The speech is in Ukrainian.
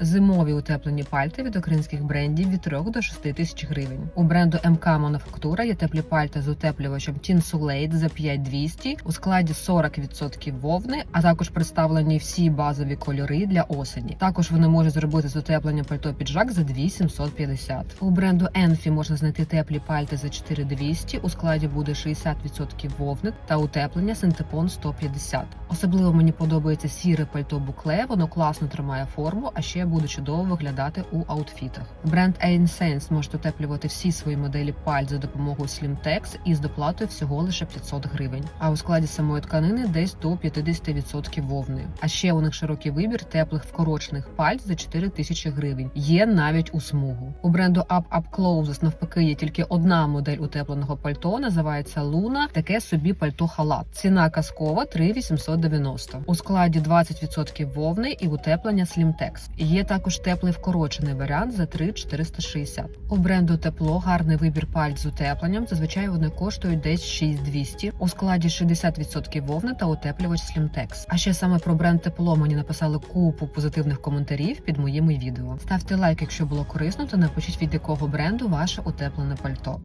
Зимові утеплені пальта від українських брендів від 3 до 6 тисяч гривень. У бренду МК Мануфактура є теплі пальта з утеплювачем Tinsulate за 5200 у складі 40% вовни, а також представлені всі базові кольори для осені. Також вони можуть зробити з утеплення пальто піджак за 2750. У бренду Enfi можна знайти теплі пальта за 4200 у складі буде 60% вовни та утеплення синтепон 150. Особливо мені подобається сіре пальто букле, воно класно тримає форму, а ще буде чудово виглядати у аутфітах. Бренд Sense може утеплювати всі свої моделі пальт за допомогою Slimtex із доплатою всього лише 500 гривень. А у складі самої тканини десь до 50% вовни. А ще у них широкий вибір теплих вкорочених пальт за 4 тисячі гривень. Є навіть у смугу. У бренду Up Up Closes навпаки є тільки одна модель утепленого пальто, називається Луна. Таке собі пальто халат. Ціна казкова 3,890. У складі 20% вовни і утеплення Slimtex. Є також теплий вкорочений варіант за 3,460. У бренду тепло гарний вибір пальт з утепленням. Зазвичай вони коштують десь 6200. У складі 60% вовни та утеплювач Slimtex. А ще саме про бренд тепло мені написали купу позитивних коментарів під моїми відео. Ставте лайк, якщо було корисно, та напишіть від якого бренду ваше утеплене пальто.